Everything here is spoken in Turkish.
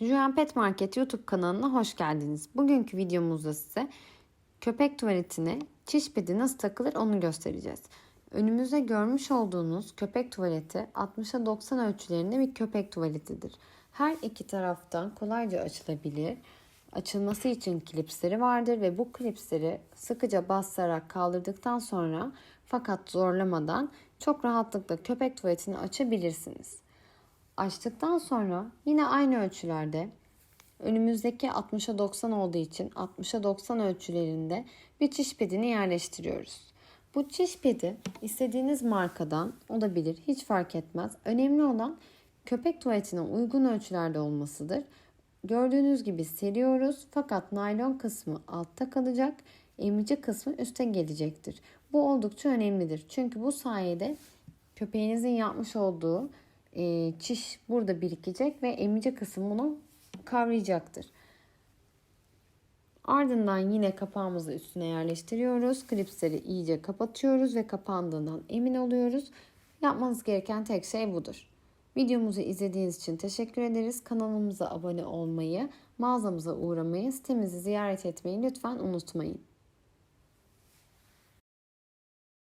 Juan Pet Market YouTube kanalına hoş geldiniz. Bugünkü videomuzda size köpek tuvaletine çiş pedi nasıl takılır onu göstereceğiz. Önümüzde görmüş olduğunuz köpek tuvaleti 60'a 90 ölçülerinde bir köpek tuvaletidir. Her iki taraftan kolayca açılabilir. Açılması için klipsleri vardır ve bu klipsleri sıkıca basarak kaldırdıktan sonra fakat zorlamadan çok rahatlıkla köpek tuvaletini açabilirsiniz. Açtıktan sonra yine aynı ölçülerde önümüzdeki 60'a 90 olduğu için 60'a 90 ölçülerinde bir çiş pedini yerleştiriyoruz. Bu çiş pedi istediğiniz markadan olabilir hiç fark etmez. Önemli olan köpek tuvaletine uygun ölçülerde olmasıdır. Gördüğünüz gibi seriyoruz fakat naylon kısmı altta kalacak, emici kısmı üste gelecektir. Bu oldukça önemlidir. Çünkü bu sayede köpeğinizin yapmış olduğu e, çiş burada birikecek ve emici kısım bunu kavrayacaktır. Ardından yine kapağımızı üstüne yerleştiriyoruz. Klipsleri iyice kapatıyoruz ve kapandığından emin oluyoruz. Yapmanız gereken tek şey budur. Videomuzu izlediğiniz için teşekkür ederiz. Kanalımıza abone olmayı, mağazamıza uğramayı, sitemizi ziyaret etmeyi lütfen unutmayın.